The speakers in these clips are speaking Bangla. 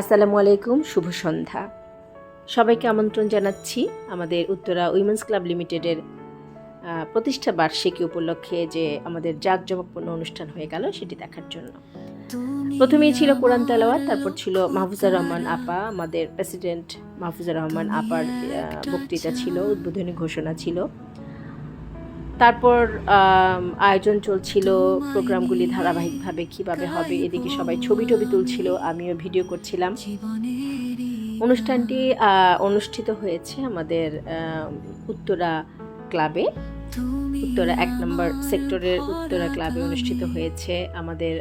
আসসালামু আলাইকুম, শুভ সন্ধ্যা। সবাইকে আমন্ত্রণ জানাচ্ছি আমাদের উত্তরা উইমেন্স ক্লাব লিমিটেডের প্রতিষ্ঠা বার্ষিকী উপলক্ষে যে আমাদের জাঁকজমকপূর্ণ অনুষ্ঠান হয়ে গেল সেটি দেখার জন্য। প্রথমেই ছিল কোরআন তেলাওয়াত, তারপর ছিল মাহফুজা রহমান আপা, আমাদের প্রেসিডেন্ট মাহফুজা রহমান আপার বক্তৃতা ছিল, উদ্বোধনী ঘোষণা ছিল। তারপর আয়োজন চলছিল প্রোগ্রামগুলি ধারাবাহিকভাবে কীভাবে হবে, এদিকে সবাই ছবি টবি তুলছিল, আমিও ভিডিও করছিলাম। অনুষ্ঠানটি অনুষ্ঠিত হয়েছে আমাদের উত্তরা ক্লাবে। উত্তরা এক নম্বর সেক্টরের উত্তরা ক্লাবে অনুষ্ঠিত হয়েছে আমাদের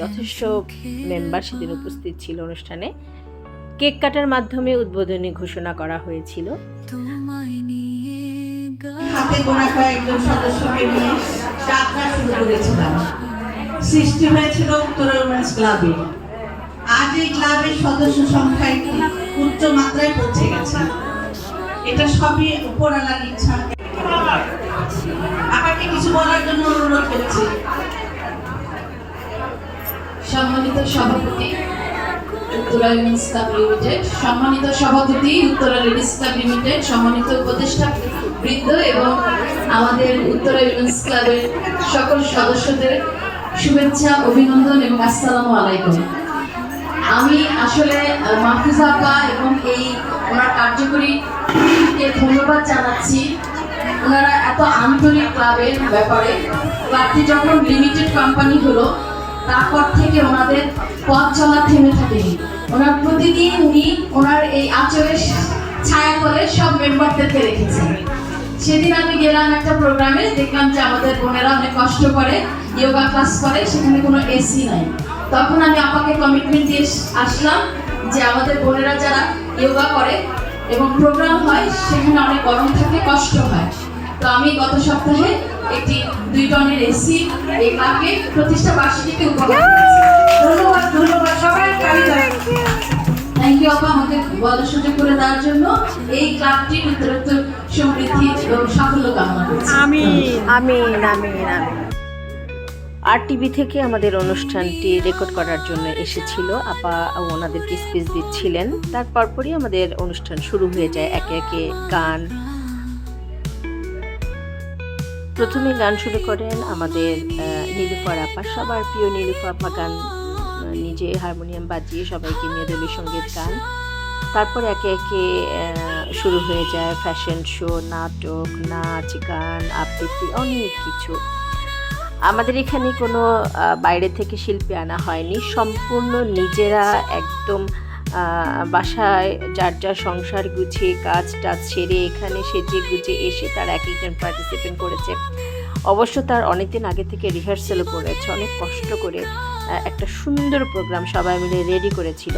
যথেষ্ট মেম্বার সেদিন উপস্থিত ছিল অনুষ্ঠানে। কেক কাটার মাধ্যমে উদ্বোধনী ঘোষণা করা হয়েছিল। হাতে গোনা কয়েকজন সদস্যকে নিয়ে যাত্রা শুরু করেছিলাম। সৃষ্টি হয়েছিল উত্তর ক্লাবে। আজ এই ক্লাবের সদস্য সংখ্যা একটি উচ্চ মাত্রায় পৌঁছে গেছে। এটা সবই উপরালার ইচ্ছা। আপনাকে কিছু বলার জন্য অনুরোধ করছি। সম্মানিত সভাপতি উত্তরা ক্লাব লিমিটেড সম্মানিত সভাপতি উত্তরা লেডিস ক্লাব লিমিটেড সম্মানিত উপদেষ্টা বৃন্দ এবং আমাদের উত্তরা ক্লাবের সকল সদস্যদের শুভেচ্ছা, অভিনন্দন এবং আসসালামু আলাইকুম। আমি আসলে মাহফুজা এবং এই ওনার কার্যকরী কে ধন্যবাদ জানাচ্ছি। ওনারা এত আন্তরিক ক্লাবের ব্যাপারে। ক্লাবটি যখন লিমিটেড কোম্পানি হলো তারপর থেকে ওনাদের পথ চলা থেমে থাকেনি। ওনার প্রতিদিন উনি ওনার এই আচরের ছায়া তলে সব মেম্বারদেরকে রেখেছেন সেদিন আমি গেলাম একটা প্রোগ্রামে দেখলাম যে আমাদের বোনেরা অনেক কষ্ট করে যোগা ক্লাস করে, সেখানে কোনো এসি নাই। তখন আমি আপাকে কমিটমেন্ট দিয়ে আসলাম যে আমাদের বোনেরা যারা যোগা করে এবং প্রোগ্রাম হয়, সেখানে অনেক গরম থাকে কষ্ট হয়। তো আমি গত সপ্তাহে একটি দুই টনের এসি এই ক্লাবকে প্রতিষ্ঠা বার্ষিকীতে উপহার ধন্যবাদ ধন্যবাদ সবাই থ্যাংক ইউ আপা আমাকে বলার সুযোগ করে দেওয়ার জন্য এই উত্তরোত্তর সমৃদ্ধি এবং সাফল্য কামনা করছি। আমিন। আমিন আমিন আর টিভি থেকে আমাদের অনুষ্ঠানটি রেকর্ড করার জন্য এসেছিল। আপা ওনাদেরকে স্পিচ দিচ্ছিলেন। তার পরপরই আমাদের অনুষ্ঠান শুরু হয়ে যায়। একে একে গান প্রথমে গান শুরু করেন আমাদের নীলুফার আপা। সবার প্রিয় নীলুফা আপা গান নিজে হারমোনিয়াম বাজিয়ে সবাইকে নিয়ে দলীয় সংগীত গান। তারপর একে একে শুরু হয়ে যায় ফ্যাশন শো নাটক, নাচ, গান, আবৃত্তি, অনেক কিছু। আমাদের এখানে কোনো বাইরে থেকে শিল্পী আনা হয়নি। সম্পূর্ণ নিজেরা একদম বাসায় যার যার সংসার গুছিয়ে কাজ টাজ সেরে এখানে সেজে গুজে এসে তার এক একজন পার্টিসিপেন্ট করেছে। অবশ্য তার অনেকদিন আগে থেকে রিহার্সেলও করেছে। অনেক কষ্ট করে একটা সুন্দর প্রোগ্রাম সবাই মিলে রেডি করেছিল।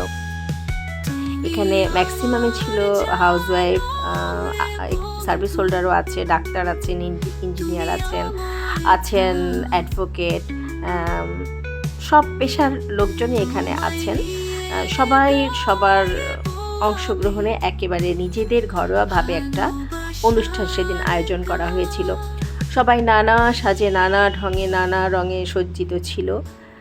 এখানে ম্যাক্সিমামে ছিল হাউসওয়াইফ সার্ভিস হোল্ডারও আছে, ডাক্তার আছেন ইঞ্জিনিয়ার আছেন আছেন অ্যাডভোকেট সব পেশার লোকজনই এখানে আছেন। সবাই সবার অংশগ্রহণে একেবারে নিজেদের ঘরোয়াভাবে একটা অনুষ্ঠান সেদিন আয়োজন করা হয়েছিল। সবাই নানা সাজে নানা ঢঙে নানা রঙে সজ্জিত ছিল।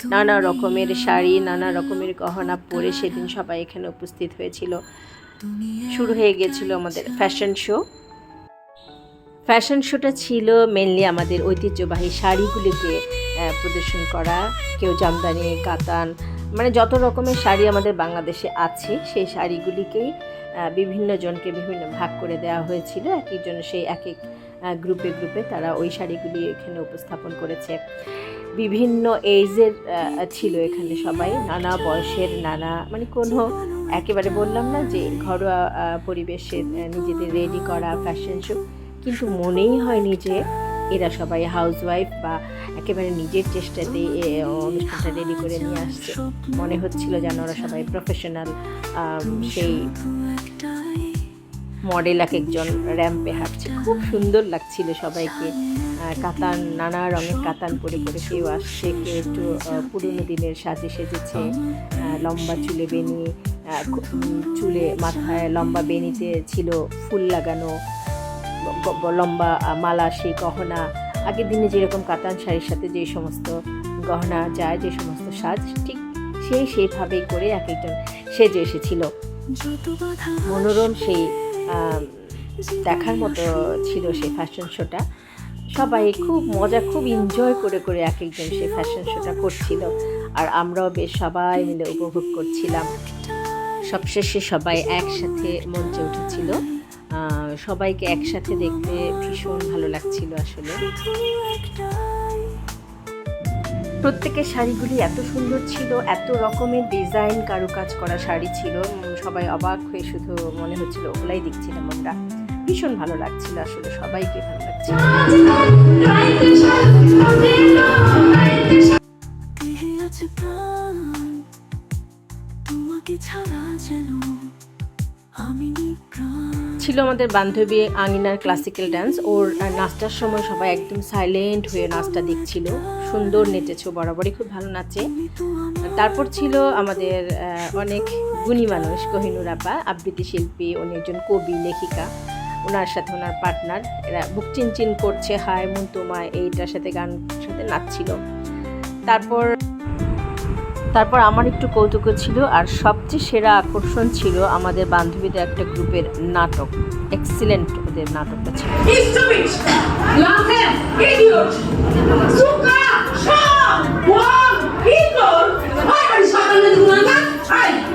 নানা রকমের শাড়ি, নানা রকমের গহনা পরে সেদিন সবাই এখানে উপস্থিত হয়েছিল। শুরু হয়ে গিয়েছিল আমাদের ফ্যাশন শো ফ্যাশন শোটা ছিল মেনলি আমাদের ঐতিহ্যবাহী শাড়িগুলিকে প্রদর্শন করা। কেউ জামদানি, কাতান মানে যত রকমের শাড়ি আমাদের বাংলাদেশে আছে, সেই শাড়িগুলিকেই বিভিন্ন জনকে বিভিন্ন ভাগ করে দেওয়া হয়েছিল। এক একজন সেই এক এক গ্রুপে গ্রুপে তারা ওই শাড়িগুলি এখানে উপস্থাপন করেছে। বিভিন্ন এইজের ছিল এখানে সবাই। নানা বয়সের, নানা মানে কোনো একেবারে বললাম না যে ঘরোয়া পরিবেশে নিজেদের রেডি করা ফ্যাশন শো কিন্তু মনেই হয়নি যে এরা সবাই হাউসওয়াইফ বা একেবারে নিজের চেষ্টাতে অনুষ্ঠানটা রেডি করে নিয়ে আসছে। মনে হচ্ছিল যেন ওরা সবাই প্রফেশনাল সেই মডেল এক একজন র্যাম্পে হাঁটছে। খুব সুন্দর লাগছিল সবাইকে। কাতান, নানা রঙের কাতান পরে পরে কেউ আসছে, কেউ একটু পুরনো দিনের সাজে সেজেছে। লম্বা চুলে বেনি চুলে মাথায় লম্বা বেনিতে ছিল ফুল লাগানো। লম্বা মালা, সেই গহনা, আগের দিনে যেরকম কাতান শাড়ির সাথে যে সমস্ত গহনা যায়, যে সমস্ত সাজ, ঠিক সেই সেই সেইভাবেই করে এক একজন সেজে এসেছিল। মনোরম সেই দেখার মতো ছিল সেই ফ্যাশন শোটা সবাই খুব মজা, খুব এনজয় করে করে এক একজন সেই ফ্যাশন শোটা করছিল। আর আমরাও বেশ সবাই মিলে উপভোগ করছিলাম। সবশেষে সবাই একসাথে মঞ্চে উঠেছিল। সবাইকে একসাথে দেখতে ভীষণ ভালো লাগছিল আসলে। প্রত্যেকের শাড়িগুলি এত সুন্দর ছিল, এত রকমের ডিজাইন কারুকাজ করা শাড়ি ছিল সবাই অবাক হয়ে শুধু মনে হচ্ছিল ওগুলাই দেখছিলাম আমরা। ভীষণ ভালো লাগছিল আসলে, সবাইকে ভালো লাগছিল। ছাড়া যেন ছিল আমাদের বান্ধবী আঙিনার ক্লাসিক্যাল ডান্স ওর নাচটার সময় সবাই একদম সাইলেন্ট হয়ে নাচটা দেখছিল। সুন্দর নেচেছে বরাবরই খুব ভালো নাচে। তারপর ছিল আমাদের অনেক গুণী মানুষ কোহিনুর আপা আবৃত্তি শিল্পী, উনি একজন কবি, লেখিকা। ওনার সাথে ওনার পার্টনার এরা বুক চিনচিন করছে, হায় মন তোমায়, এইটার সাথে গান, সাথে নাচছিল। তারপর তারপর আমার একটু কৌতুক ছিল আর সবচেয়ে সেরা আকর্ষণ ছিল আমাদের বান্ধবীদের একটা গ্রুপের নাটক এক্সিলেন্ট ওদের নাটকটা ছিল Stupid!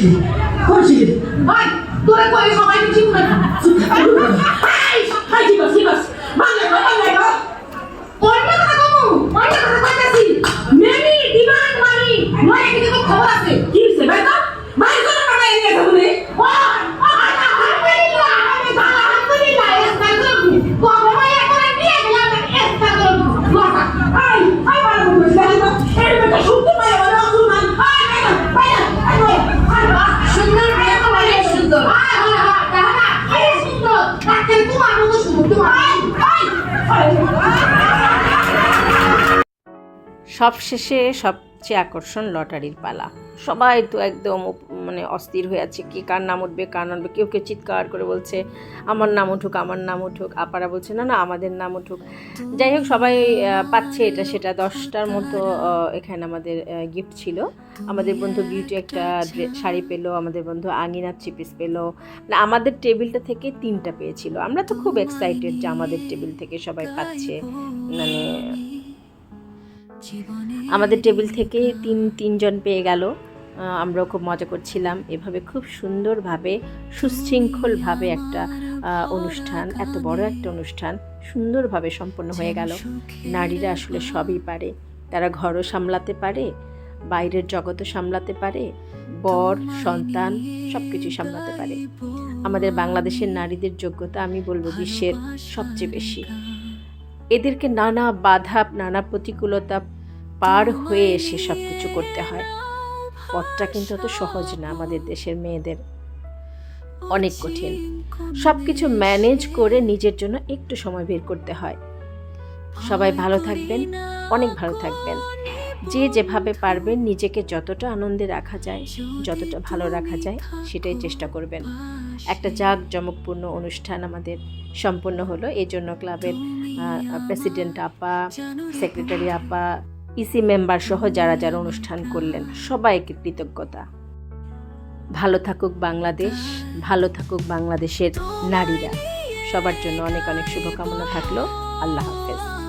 এটা কোন শিখলি কোন শিখলি ভাই তোরে কই সবাই কিছু না হাই হাই ঠিক আছে ঠিক আছে মানে মানে অন্য কথা কমু অন্য কথা কইতাছি মেনি ডিমান্ড মানি মই এদিকে তো খবর আছে কি হইছে ভাই তো ভাই কোন কথা এই নিয়ে তুমি ও আলহামদুলিল্লাহ আলহামদুলিল্লাহ এসটা করবি কবে ভাই এখন দিয়ে গেলাম এসটা করবি কথা আই আই ভালো বুঝছ জানি না এর মধ্যে শুনতে পাই বড় অসুমান আই ভাই ভাই আই সুন্দর ভাই তো অনেক সুন্দর আয় আয় আয় দাদা এই সুন্দর ডাক্তার তোমার মতো সুন্দর তোমার আই আই সবশেষে সবচেয়ে আকর্ষণ লটারির পালা। সবাই তো একদম মানে অস্থির হয়ে আছে। কে কার নাম উঠবে, কার নাম উঠবে, কেউ কেউ চিৎকার করে বলছে, আমার নাম উঠুক, আমার নাম উঠুক। আপারা বলছে, না না, আমাদের নাম উঠুক। যাই হোক, সবাই পাচ্ছে এটা, সেটা দশটার মতো এখানে আমাদের গিফট ছিল। আমাদের বন্ধু বিউটি একটা শাড়ি পেল, আমাদের বন্ধু আঙিনার চিপিস পেল। মানে আমাদের টেবিলটা থেকে তিনটা পেয়েছিল। আমরা তো খুব এক্সাইটেড যে আমাদের টেবিল থেকে সবাই পাচ্ছে। মানে আমাদের টেবিল থেকে তিন, তিনজন পেয়ে গেল। আমরাও খুব মজা করছিলাম। এভাবে খুব সুন্দরভাবে, সুশৃঙ্খলভাবে একটা অনুষ্ঠান, এত বড় একটা অনুষ্ঠান সুন্দরভাবে সম্পন্ন হয়ে গেল। নারীরা আসলে সবই পারে। তারা ঘরও সামলাতে পারে, বাইরের জগতও সামলাতে পারে, বর, সন্তান সব কিছুই সামলাতে পারে। আমাদের বাংলাদেশের নারীদের যোগ্যতা আমি বলব বিশ্বের সবচেয়ে বেশি। এদেরকে নানা বাধা, নানা প্রতিকূলতা পার হয়ে এসে সব কিছু করতে হয়। পথটা কিন্তু অত সহজ না আমাদের দেশের মেয়েদের। অনেক কঠিন। সব কিছু ম্যানেজ করে নিজের জন্য একটু সময় বের করতে হয়। সবাই ভালো থাকবেন, অনেক ভালো থাকবেন। যে যেভাবে পারবেন নিজেকে যতটা আনন্দে রাখা যায়, যতটা ভালো রাখা যায়, সেটাই চেষ্টা করবেন। একটা জাঁক জমকপূর্ণ অনুষ্ঠান আমাদের সম্পন্ন হলো। এই জন্য ক্লাবের প্রেসিডেন্ট আপা, সেক্রেটারি আপা ইসি মেম্বার সহ যারা যারা অনুষ্ঠান করলেন, সবাইকে কৃতজ্ঞতা। ভালো থাকুক বাংলাদেশ, ভালো থাকুক বাংলাদেশের নারীরা। সবার জন্য অনেক অনেক শুভকামনা থাকল। আল্লাহ হাফেজ।